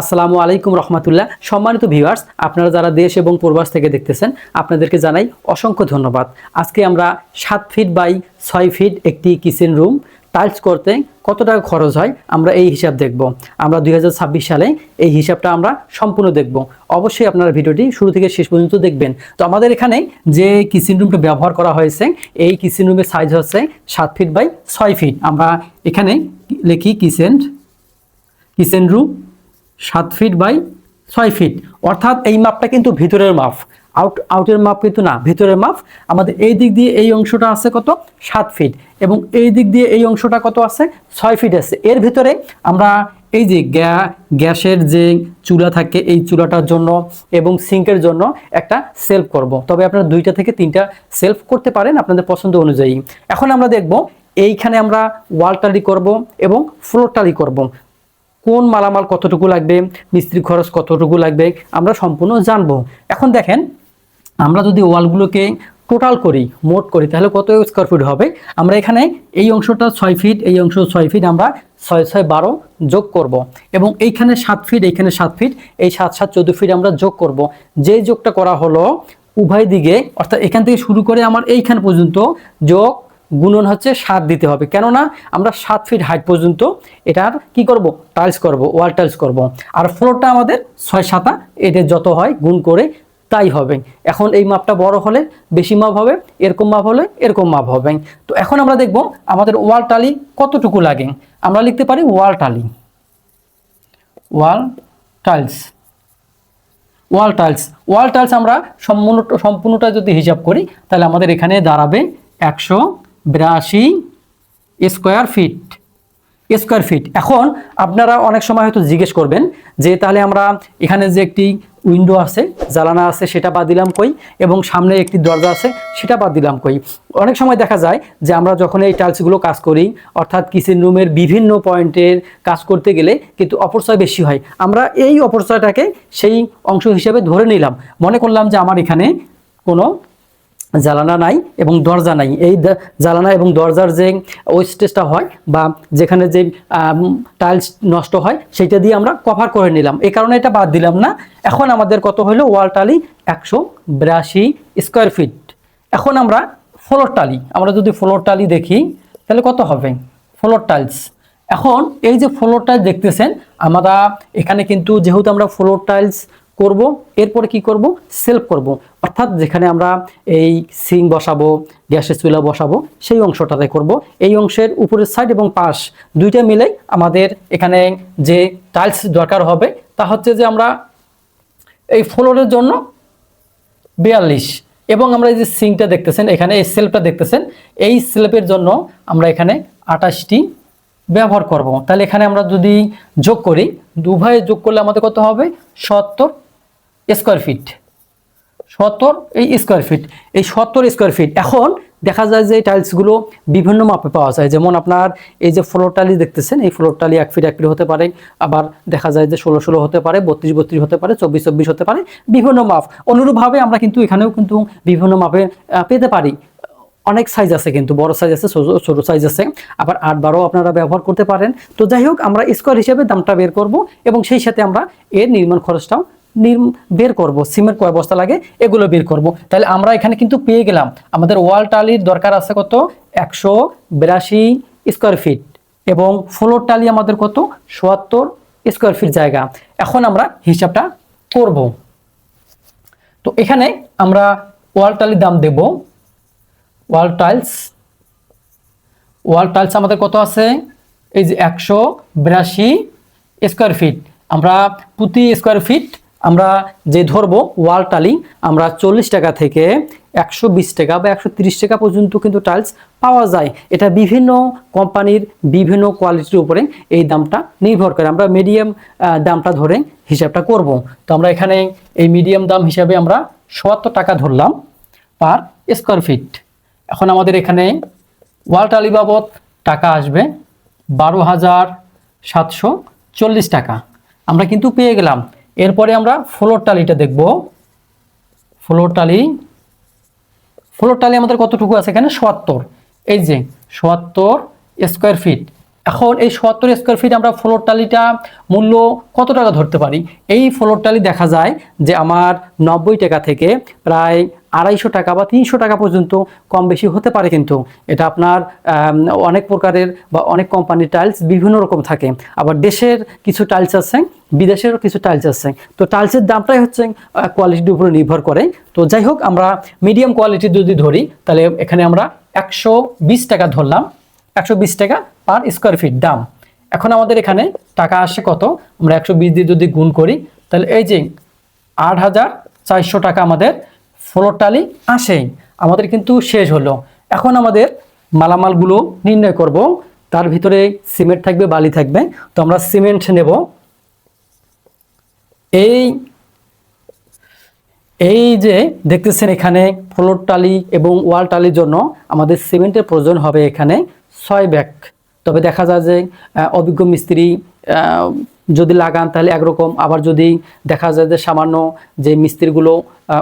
আসসালামু আলাইকুম রহমতুল্লাহ। সম্মানিত ভিউয়ার্স, আপনারা যারা দেশ এবং প্রবাস থেকে দেখতেছেন, আপনাদেরকে জানাই অসংখ্য ধন্যবাদ। আজকে আমরা সাত ফিট বাই ছয় ফিট একটি কিচেন রুম। টাইলস করতে কত টাকা খরচ হয়, আমরা এই হিসাব দেখব। আমরা দুই হাজার ছাব্বিশ সালে এই হিসাবটা আমরা সম্পূর্ণ দেখব। অবশ্যই আপনারা ভিডিওটি শুরু থেকে শেষ পর্যন্ত দেখবেন। তো আমাদের এখানে যে কিচেন রুমটা ব্যবহার করা হয়েছে, এই কিচেন রুমের সাইজ হচ্ছে সাত ফিট বাই ছয় ফিট। আমরা এখানে লিখি কিচেন কিচেন রুম। সাত ফিট বাই ছয় ফিট অর্থাৎ এই মাপটা কিন্তু ভিতরের মাপ। আউট আউটের মাপ কিন্তু না, ভিতরের মাপ। আমাদের এই দিক দিয়ে এই অংশটা আছে কত? সাত ফিট এবং এই দিক দিয়ে এই অংশটা কত আছে? ছয় ফিট আছে। এর ভিতরে আমরা এই যে গ্যা, গ্যাসের যে চুলা থাকে, এই চুলাটার জন্য এবং সিঙ্কের জন্য একটা সেলফ করব। তবে আপনারা দুইটা থেকে তিনটা সেলফ করতে পারেন আপনাদের পছন্দ অনুযায়ী। এখন আমরা দেখব, এইখানে আমরা ওয়াল টালি করব এবং ফ্লোর টালি করব। কোন মালামাল কতটুকু লাগবে মিস্ত্রি খরচ কতটুকু লাগবে, আমরা সম্পূর্ণ জানব। এখন দেখেন, আমরা যদি ওয়ালগুলোকে টোটাল করি, মোট করি, তাহলে কত স্কোয়ার ফিট হবে? আমরা এখানে এই অংশটা ছয় ফিট এই অংশ ছয় ফিট আমরা ছয় ছয়, বারো যোগ করব। এবং এইখানে সাত ফিট এইখানে সাত ফিট এই সাত সাত, চোদ্দ ফিট আমরা যোগ করব। যে যোগটা করা হলো, উভয় দিকে, অর্থাৎ এখান থেকে শুরু করে আমার এইখান পর্যন্ত যোগ গুণন হচ্ছে সাত দিতে হবে। কেননা আমরা সাত ফিট হাইট পর্যন্ত এটার কি করব? টাইলস করব ওয়াল টাইলস করব। আর ফ্লোরটা আমাদের ছয় সাতা এটা যত হয় গুণ করে তাই হবে। এখন এই মাপটা বড় হলে বেশি মাপ হবে, এরকম মাপ হলে এরকম মাপ হবে। তো এখন আমরা দেখব আমাদের ওয়াল টালি কতটুকু লাগে। আমরা লিখতে পারি ওয়াল টালি wall tiles wall tiles wall tiles আমরা সম্পূর্ণ সম্পূর্ণটা যদি হিসাব করি, তাহলে আমাদের এখানে দাঁড়াবে একশো বিরাশি স্কোয়ার ফিট স্কোয়ার ফিট। এখন আপনারা অনেক সময় হয়তো জিজ্ঞেস করবেন যে তাহলে আমরা এখানে যে একটি উইন্ডো আছে জ্বালানা আছে, সেটা বাদ দিলাম কই? এবং সামনে একটি দরজা আছে, সেটা বাদ দিলাম কই? অনেক সময় দেখা যায় যে আমরা যখন এই টাইলসগুলো কাজ করি, অর্থাৎ কিচেন রুমের বিভিন্ন পয়েন্টের কাজ করতে গেলে কিন্তু অপচয় বেশি হয়। আমরা এই অপচয়টাকে সেই অংশ হিসেবে ধরে নিলাম। মনে করলাম যে আমার এখানে কোনো জ্বালানা নাই এবং দরজা নাই। এই জ্বালানা এবং দরজার যে ওয়েস্টেজটা হয় বা যেখানে যে টাইলস নষ্ট হয় সেটা দিয়ে আমরা কভার করে নিলাম। এই কারণে এটা বাদ দিলাম না। এখন আমাদের কত হলো ওয়াল টালি একশো বিরাশি স্কোয়ার ফিট এখন আমরা ফ্লোর টালি আমরা যদি ফ্লোর টালি দেখি, তাহলে কত হবে? ফ্লোর টাইলস এখন এই যে ফ্লোর টাইলস দেখতেছেন, আমরা এখানে কিন্তু যেহেতু আমরা ফ্লোর টাইলস করব, এরপরে কি করব? সেলফ করব। অর্থাৎ যেখানে আমরা এই সিং বসাবো, গ্যাসের চুলা বসাবো, সেই অংশটাতে করব। এই অংশের উপরের সাইড এবং পাশ দুইটা মিলেই আমাদের এখানে যে টাইলস দরকার হবে, তা হচ্ছে যে আমরা এই ফ্লোরের জন্য বিয়াল্লিশ এবং আমরা এই যে সিংটা দেখতেছেন, এখানে এই সেলফটা দেখতেছেন, এই সেলফের জন্য আমরা এখানে আটাশটি ব্যবহার করব। তাহলে এখানে আমরা যদি যোগ করি উভয়ে যোগ করলে আমাদের কত হবে? সত্তর স্কোয়ার ফিট সত্তর, এই স্কোয়ার ফিট এই সত্তর স্কোয়ার ফিট এখন দেখা যায় যে টাইলসগুলো বিভিন্ন মাপে পাওয়া যায়। যেমন আপনার এই যে ফ্লোর টালি দেখতেছেন, এই ফ্লোর টালি এক ফিট এক ফিট হতে পারে। আবার দেখা যায় যে ষোলো ষোলো হতে পারে, বত্রিশ বত্রিশ হতে পারে, চব্বিশ চব্বিশ হতে পারে। বিভিন্ন মাপ। অনুরূপভাবে আমরা কিন্তু এখানেও কিন্তু বিভিন্ন মাপে পেতে পারি। অনেক সাইজ আছে কিন্তু, বড় সাইজ আছে, ছোট- সাইজ আছে। আবার আট, বারো আপনারা ব্যবহার করতে পারেন। তো যাই হোক, আমরা স্কোয়ার হিসেবে দামটা বের করব এবং সেই সাথে আমরা এর নির্মাণ খরচটাও বের করব সিমেন্ট কয় বস্তা লাগে, এগুলো বের করব। তাহলে আমরা এখানে কিন্তু পেয়ে গেলাম। আমাদের ওয়াল টালির দরকার আছে কত? একশো বিরাশি স্কোয়ার ফিট এবং ফ্লোর টালি আমাদের কত? সোয়াত্তর স্কোয়ার ফিট জায়গা। এখন আমরা হিসাবটা করব। তো এখানে আমরা ওয়াল টালির দাম দেব। ওয়াল টাইলস ওয়াল টাইলস আমাদের কত আছে? এই যে একশো বিরাশি স্কোয়ার ফিট আমরা প্রতি স্কোয়ার ফিট আমরা যে ধরবো ওয়াল টালি আমরা চল্লিশ টাকা থেকে একশো বিশ টাকা বা একশো টাকা পর্যন্ত কিন্তু টাইলস পাওয়া যায়। এটা বিভিন্ন কোম্পানির বিভিন্ন কোয়ালিটির উপরে এই দামটা নির্ভর করে। আমরা মিডিয়াম দামটা ধরে হিসাবটা করব। তো আমরা এখানে এই মিডিয়াম দাম হিসাবে আমরা সত্তর টাকা ধরলাম পার স্কোয়ার ফিট। এখন আমাদের এখানে ওয়াল টালি বাবদ টাকা আসবে বারো হাজার সাতশো চল্লিশ টাকা। আমরা কিন্তু পেয়ে গেলাম। এরপরে আমরা ফ্লোর টালিটা দেখব। ফ্লোর টালি ফ্লোর টালি আমাদের কতটুকু আছে এখানে? সোয়াত্তর এই যে সোয়াত্তর স্কোয়ার ফিট এখন এই সত্তর স্কোয়ার ফিট আমরা ফ্লোর টালিটা মূল্য কত টাকা ধরতে পারি? এই ফ্লোর টালি দেখা যায় যে আমার নব্বই টাকা থেকে প্রায় আড়াইশো টাকা বা তিনশো টাকা পর্যন্ত কম বেশি হতে পারে কিন্তু। এটা আপনার অনেক প্রকারের বা অনেক কোম্পানির টাইলস বিভিন্ন রকম থাকে। আবার দেশের কিছু টাইলস আছে, বিদেশেরও কিছু টাইলস আছে। তো টাইলসের দামটাই হচ্ছে কোয়ালিটির উপরে নির্ভর করে। তো যাই হোক, আমরা মিডিয়াম কোয়ালিটি যদি ধরি, তাহলে এখানে আমরা একশো বিশ টাকা ধরলাম। একশো বিশ টাকা পার স্কোয়ার ফিট দাম। এখন আমাদের এখানে টাকা আসে কত? আমরা একশো বিশ দিয়ে যদি গুণ করি, তাহলে এই যে আট হাজার চারশো টাকা আমাদের ফ্লোর টালি আসে আমাদের কিন্তু শেষ হলো। এখন আমাদের মালামালগুলো নির্ণয় করব। তার ভিতরে সিমেন্ট থাকবে, বালি থাকবে। তো আমরা সিমেন্ট নেব। এই এই যে দেখতেছেন এখানে ফ্লোর টালি এবং ওয়াল টালির জন্য আমাদের সিমেন্টের প্রয়োজন হবে এখানে ছয় ব্যাগ। তবে দেখা যায় যে অভিজ্ঞ মিস্ত্রি যদি লাগান তাহলে একরকম। আবার যদি দেখা যায় যে সামান্য যে মিস্ত্রিগুলো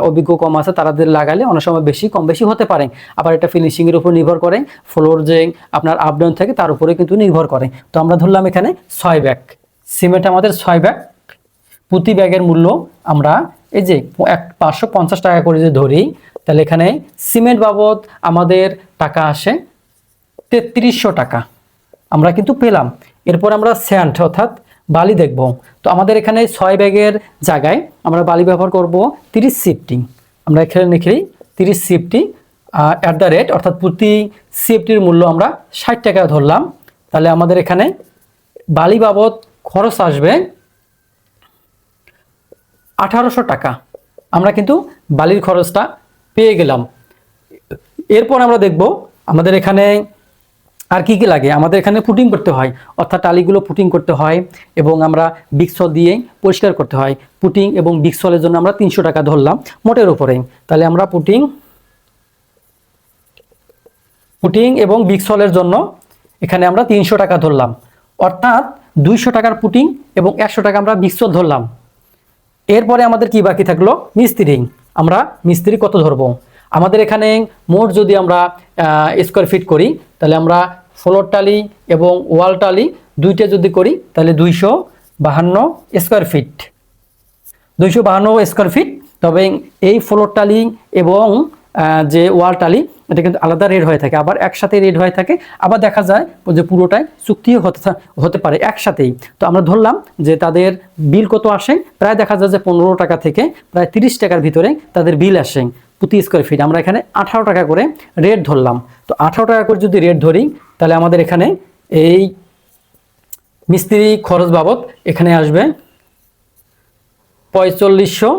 অভিজ্ঞ কম আছে তাদের লাগালে অনেক সময় বেশি, কম বেশি হতে পারে। আবার এটা ফিনিশিংয়ের উপর নির্ভর করে। ফ্লোর যে আপনার আপডাউন থাকে, তার উপরে কিন্তু নির্ভর করে। তো আমরা ধরলাম এখানে ছয় ব্যাগ। সিমেন্ট আমাদের ছয় ব্যাগ। প্রতি ব্যাগের মূল্য আমরা এই যে এক পাঁচশো টাকা করে যদি ধরি, তাহলে এখানে সিমেন্ট বাবদ আমাদের টাকা আসে তেত্রিশশো টাকা। আমরা কিন্তু পেলাম। এরপর আমরা স্যান্ড অর্থাৎ বালি দেখব। তো আমাদের এখানে ছয় ব্যাগের জায়গায় আমরা বালি ব্যবহার করব তিরিশ সিফটি। আমরা এখানে লিখি তিরিশ সিফটি অ্যাট দ্য রেট অর্থাৎ প্রতি সিফটির মূল্য আমরা ষাট টাকা ধরলাম। তাহলে আমাদের এখানে বালি বাবদ খরচ আসবে আঠারোশো টাকা। আমরা কিন্তু বালির খরচটা পেয়ে গেলাম। এরপর আমরা দেখব আমাদের এখানে আর কি কি লাগে? আমাদের এখানে পুটিং করতে হয়, অর্থাৎ টালিগুলো পুটিং করতে হয় এবং আমরা বিক্সল দিয়ে পরিষ্কার করতে হয়। পুটিং এবং বিক্সলের জন্য আমরা তিনশো টাকা ধরলাম মোটের উপরে। তাহলে আমরা পুটিং পুটিং এবং বিক্সলের জন্য এখানে আমরা তিনশো টাকা ধরলাম। অর্থাৎ দুইশো টাকার পুটিং এবং একশো টাকা আমরা বিক্সল ধরলাম। এরপরে আমাদের কি বাকি থাকল? মিস্ত্রি। আমরা মিস্ত্রি কত ধরবো? আমাদের এখানে মোট যদি আমরা স্কোয়ার ফিট করি, তাহলে আমরা ফ্লোর টালি এবং ওয়াল টালি দুইটা যদি করি, তাহলে দুইশো বাহান্ন স্কোয়ার ফিট দুইশো বাহান্ন স্কোয়ার ফিট তবে এই ফ্লোর টালি এবং যে ওয়াল টালি এটা কিন্তু আলাদা রেট হয়ে থাকে, আবার একসাথে রেট হয়ে থাকে। আবার দেখা যায় যে পুরোটাই চুক্তিও হতে হতে পারে একসাথেই। তো আমরা ধরলাম যে তাদের বিল কত আসে, প্রায় দেখা যায় যে পনেরো টাকা থেকে প্রায় তিরিশ টাকার ভিতরে তাদের বিল আসে। প্রতি স্কোয়ার ফিট আমরা এখানে আঠারো টাকা করে রেট ধরলাম। তো আঠারো টাকা করে যদি রেট ধরি, তাহলে আমাদের এখানে এই মিস্ত্রি খরচ বাবদ এখানে আসবে পঁয়তাল্লিশশো।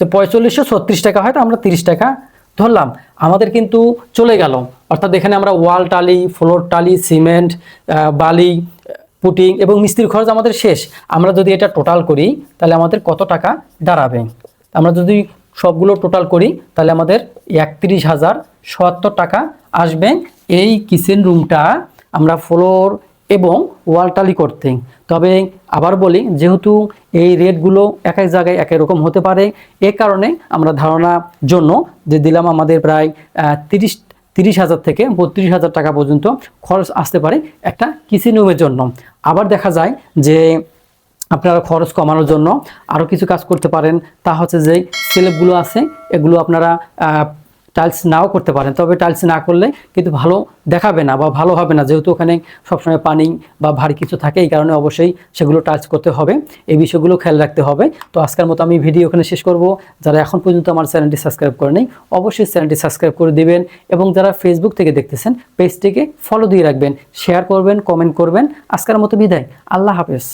তো পঁয়তাল্লিশশো ছত্রিশ টাকা হয়, তো আমরা তিরিশ টাকা ধরলাম। আমাদের কিন্তু চলে গেল। অর্থাৎ এখানে আমরা ওয়াল টালি ফ্লোর টালি সিমেন্ট বালি পুটিং এবং মিস্ত্রির খরচ আমাদের শেষ। আমরা যদি এটা টোটাল করি, তাহলে আমাদের কত টাকা দাঁড়াবে? আমরা যদি সবগুলো টোটাল করি, তাহলে আমাদের একত্রিশ হাজার সত্তর টাকা আসবে এই কিচেন রুমটা আমরা ফ্লোর এবং ওয়ালটালি করতে। তবে আবার বলি, যেহেতু এই রেটগুলো এক এক জায়গায় এক এক রকম হতে পারে, এ কারণে আমরা ধারণা জন্য যে দিলাম আমাদের প্রায় তিরিশ তিরিশ হাজার থেকে বত্রিশ হাজার টাকা পর্যন্ত খরচ আসতে পারে একটা কিচেন রুমের জন্য। আবার দেখা যায় যে আপনারা খরচ কমানোর জন্য আরও কিছু কাজ করতে পারেন। তা হচ্ছে যে স্লেবগুলো আছে, এগুলো আপনারা টাইলস নাও করতে পারেন। তবে টাইলস না করলে কিন্তু ভালো দেখাবে না বা ভালো হবে না। যেহেতু ওখানে সবসময় পানি বা ভারী কিছু থাকে, এই কারণে অবশ্যই সেগুলো টাচ করতে হবে। এই বিষয়গুলো খেয়াল রাখতে হবে। তো আজকের মতো আমি ভিডিও ওখানে শেষ করব। যারা এখন পর্যন্ত আমার চ্যানেলটি সাবস্ক্রাইব করে নেই অবশ্যই চ্যানেলটি সাবস্ক্রাইব করে দিবেন এবং যারা ফেসবুক থেকে দেখতেছেন পেজটিকে ফলো দিয়ে রাখবেন। শেয়ার করবেন কমেন্ট করবেন। আজকের মতো বিদায়। আল্লাহ হাফেজ।